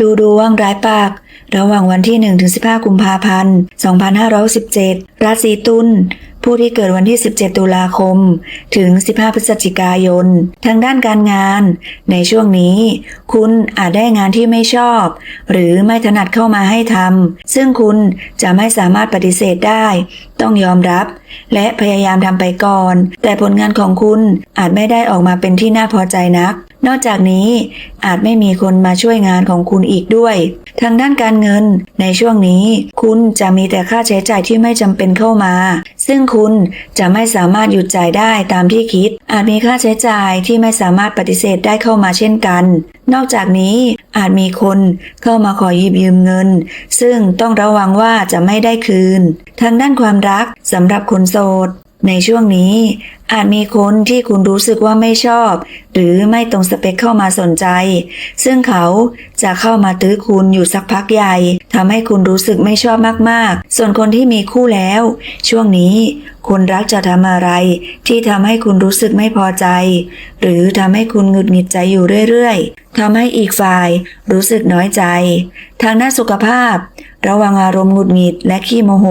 ดูดวงรายปาก ระหว่างวันที่ 1-15 กุมภาพันธ์ 2517 ราศีตุลผู้ที่เกิดวันที่ 17 ตุลาคม ถึง 15 พฤศจิกายน ทางด้านการงาน ในช่วงนี้ คุณอาจได้งานที่ไม่ชอบ หรือไม่ถนัดเข้ามาให้ทำ ซึ่งคุณจะไม่สามารถปฏิเสธได้ ต้องยอมรับ และพยายามทำไปก่อน แต่ผลงานของคุณอาจไม่ได้ออกมาเป็นที่น่าพอใจนัก นอกจากนี้อาจไม่มีคนมาช่วยงานของคุณอีกด้วย ทางด้านการเงิน ในช่วงนี้ คุณจะมีแต่ค่าใช้จ่ายที่ไม่จำเป็นเข้ามา ซึ่งคุณจะไม่สามารถหยุดจ่ายได้ตามที่คิด อาจมีค่าใช้จ่ายที่ไม่สามารถปฏิเสธได้เข้ามาเช่นกัน นอกจากนี้อาจมีคนเข้ามาขอหยิบยืมเงิน ซึ่งต้องระวังว่าจะไม่ได้คืน ทางด้านความรักสำหรับคนโสด ในช่วงนี้อาจมีคนที่คุณรู้สึกว่าไม่ชอบ หรือไม่ตรงสเปคเข้ามาสนใจ ซึ่งเขาจะเข้ามาตื้อคุณอยู่สักพักใหญ่ทำให้คุณรู้สึกไม่ชอบมากๆ ส่วนคนที่มีคู่แล้ว ช่วงนี้คนรักจะทำอะไร ที่ทำให้คุณรู้สึกไม่พอใจ หรือทำให้คุณหงุดหงิดใจอยู่เรื่อยๆทำให้อีกฝ่ายรู้สึกน้อยใจ ทางด้าสุขภาพ ระวังอารมณ์หงุดหงิดและขี้โมโห